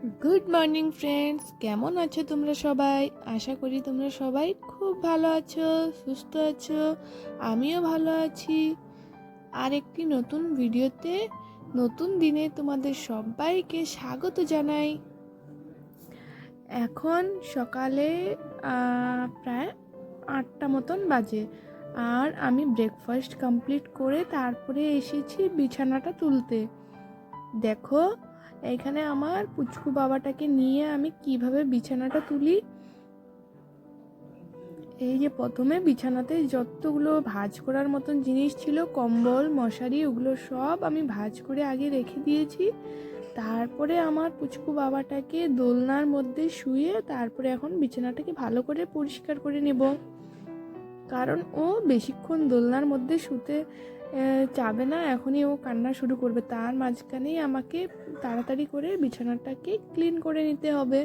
Good morning friends কেমন আছো তোমরা সবাই? আশা করি তোমরা সবাই খুব ভালো আছো, সুস্থ আছো, আমিও ভালো আছি। আর একটি নতুন ভিডিওতে, নতুন দিনে তোমাদের সবাইকে স্বাগত জানাই। এখন সকালে প্রায় আটটা মতন বাজে। আর আমি ব্রেকফাস্ট কমপ্লিট করে তারপরে এসেছি বিছানাটা তুলতে। দেখো এখানে আমার পুচকু বাবাটাকে নিয়ে আমি কীভাবে বিছানাটা তুলি? এই যে প্রথমে বিছানাতে যতগুলো ভাঁজ করার মতন জিনিস ছিল, কম্বল, মশারি, ওগুলো সব আমি ভাঁজ করে আগে রেখে দিয়েছি। তারপরে আমার পুচকু বাবাটাকে দোলনার মধ্যে শুয়ে তারপরে এখন বিছানাটাকে ভালো করে পরিষ্কার করে নেব। কারণ ও বেশিক্ষণ দোলনার মধ্যে শুতে চাবে না, এখনই ও কান্না শুরু করবে। তার মাঝখানেই আমাকে তাড়াতাড়ি করে বিছানাটাকে ক্লিন করে নিতে হবে।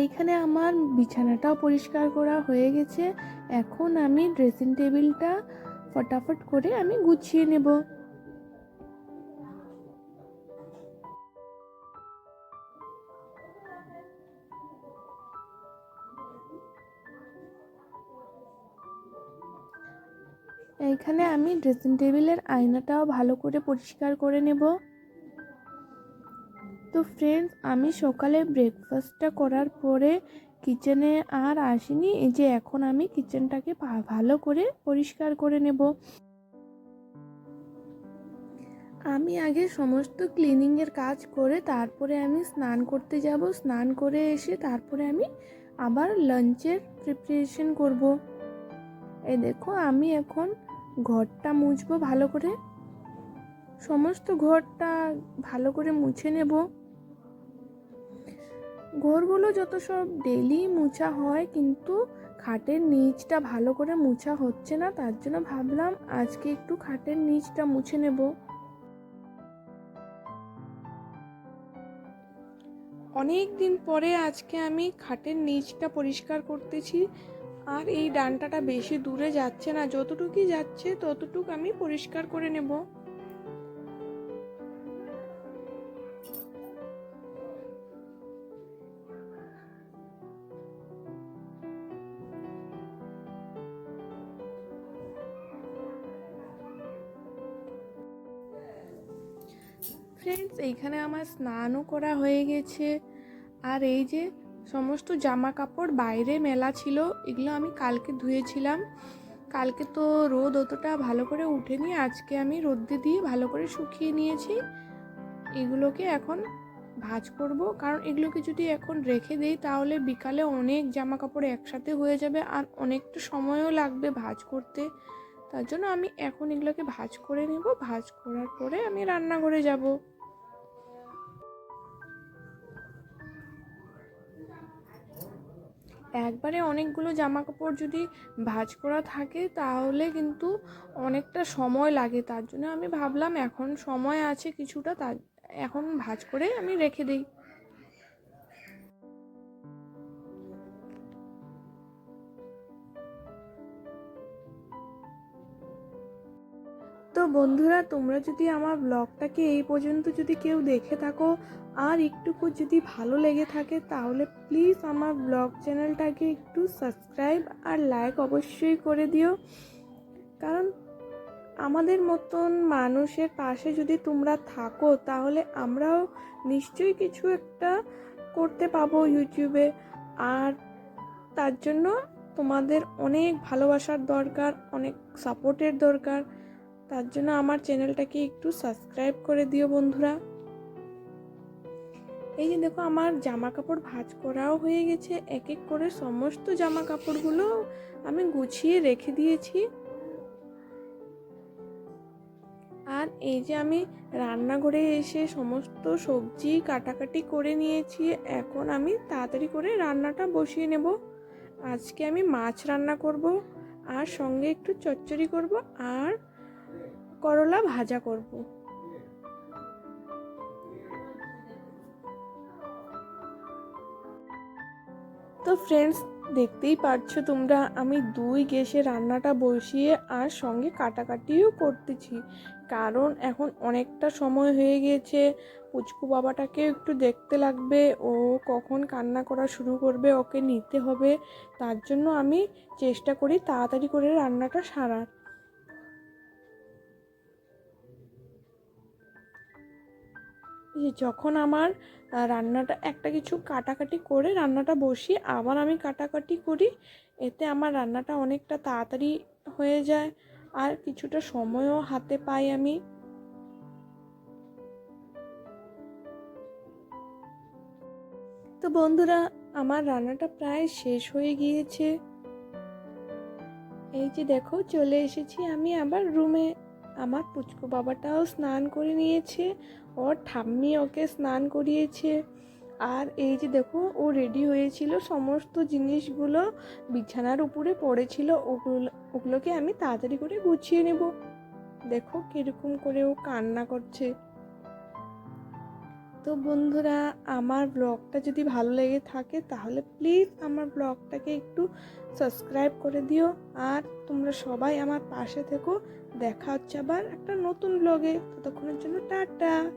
এইখানে আমার বিছানাটাও পরিষ্কার করা হয়ে গেছে। এখন আমি ড্রেসিং টেবিলটা ফটাফট করে আমি গুছিয়ে নেব। এইখানে আমি ড্রেসিং টেবিলের আয়নাটাও ভালো করে পরিষ্কার করে নেব। তো ফ্রেন্ডস আমি সকালে ব্রেকফাস্টটা করার পরে কিচেনে আর আসিনি, এই যে এখন আমি কিচেনটাকে ভালো করে পরিষ্কার করে নেব। আমি আগে সমস্ত ক্লিনিংয়ের কাজ করে তারপরে আমি স্নান করতে যাব। স্নান করে এসে তারপরে আমি আবার লাঞ্চের প্রিপারেশন করব। এই দেখো, আমি এখন ঘরটা মুছবো ভালো করে? সমস্ত ঘরটা ভালো করে মুছে নেব। ঘরগুলো যত সব ডেলি মুছা হয়, কিন্তু খাটের নিচটা ভালো করে মুছা হচ্ছে না, তার জন্য ভাবলাম আজকে একটু খাটের নিচটা মুছে নেব। অনেক দিন পরে আজকে আমি খাটের নিচটা পরিষ্কার করতেছি। আর এই ডানটাটা বেশি দূরে যাচ্ছে না। যতটুকুই যাচ্ছে, ততটুক আমি পরিষ্কার করে নেব। ফ্রেন্ডস এইখানে আমার স্নানও করা হয়ে গেছে। আর এই যে সমস্ত জামা কাপড় বাইরে মেলা ছিল, এগুলো আমি কালকে ধুয়েছিলাম। কালকে তো রোদ অতটা ভালো করে উঠেনি, আজকে আমি রোদ্দে দিয়ে ভালো করে শুকিয়ে নিয়েছি। এগুলোকে এখন ভাজ করব, কারণ এগুলোকে যদি এখন রেখে দেই, তাহলে বিকালে অনেক জামা কাপড় একসাথে হয়ে যাবে আর অনেকটা সময়ও লাগবে ভাজ করতে। তার জন্য আমি এখন এগুলোকে ভাজ করে নেব। ভাজ করার পরে আমি রান্নাঘরে যাব। একবারে অনেকগুলো জামা কাপড় যদি ভাঁজ করা থাকে, তাহলে কিন্তু অনেকটা সময় লাগে। তার জন্য আমি ভাবলাম এখন সময় আছে কিছুটা, তার এখন ভাঁজ করে আমি রেখে দিই। তো বন্ধুরা, তোমরা যদি আমার ব্লগটাকে এই পর্যন্ত যদি কেউ দেখে থাকো আর একটুকু যদি ভালো লেগে থাকে, তাহলে প্লিজ আমার ব্লগ চ্যানেলটাকে একটু সাবস্ক্রাইব আর লাইক অবশ্যই করে দিও। কারণ আমাদের মতন মানুষের পাশে যদি তোমরা থাকো, তাহলে আমরাও নিশ্চয়ই কিছু একটা করতে পাবো ইউটিউবে আর তার জন্য তোমাদের অনেক ভালোবাসার দরকার, অনেক সাপোর্টের দরকার। তার জন্য আমার চ্যানেলটাকে একটু সাবস্ক্রাইব করে দিও বন্ধুরা। এই যে দেখো, আমার জামা কাপড় ভাঁজ করাও হয়ে গেছে। এক এক করে সমস্ত জামা কাপড়গুলো আমি গুছিয়ে রেখে দিয়েছি। আর এই যে আমি রান্নাঘরে এসে সমস্ত সবজি কাটাকাটি করে নিয়েছি। এখন আমি তাড়াতাড়ি করে রান্নাটা বসিয়ে নেব। আজকে আমি মাছ রান্না করব, আর সঙ্গে একটু চচ্চড়ি করব, আর করলা ভাজা করব। তো ফ্রেন্ডস দেখতেই পারছ তোমরা, আমি দুই গ্যাসে রান্নাটা বসিয়ে আর সঙ্গে কাটাকাটিও করতেছি। কারণ এখন অনেকটা সময় হয়ে গিয়েছে পুচকু বাবাটাকে একটু দেখতে লাগবে, ও কখন কান্না করা শুরু করবে, ওকে নিতে হবে। তার জন্য আমি চেষ্টা করি তাড়াতাড়ি করে রান্নাটা সারার। যখন আমার রান্নাটা একটা কিছু কাটাকাটি করে রান্নাটা বসি আবার আমি কাটাকাটি করি, এতে আমার রান্নাটা অনেকটা তাড়াতাড়ি হয়ে যায় আর কিছুটা সময়ও হাতে পাই আমি। তো বন্ধুরা, আমার রান্নাটা প্রায় শেষ হয়ে গিয়েছে। এই যে দেখো, চলে এসেছি আমি আবার রুমে আমার পুচকু বাবাটাও স্নান করে নিয়েছে, ওর ঠাম্মি ওকে স্নান করিয়েছে। আর এই যে দেখো, ও রেডি হয়েছিল সমস্ত জিনিসগুলো, বিছানার উপরে পড়েছিল, ওগুলো, ওগুলোকে আমি তাড়াতাড়ি করে গুছিয়ে নেব। দেখো কীরকম করে ও কান্না করছে। তো বন্ধুরা, আমার ব্লগটা যদি ভালো লেগে থাকে তাহলে প্লিজ আমার ব্লগটাকে একটু সাবস্ক্রাইব করে দিও। আর তোমরা সবাই আমার পাশে থেকো। দেখা হচ্ছে আবার একটা নতুন ব্লগে। ততক্ষণের জন্য টাটা।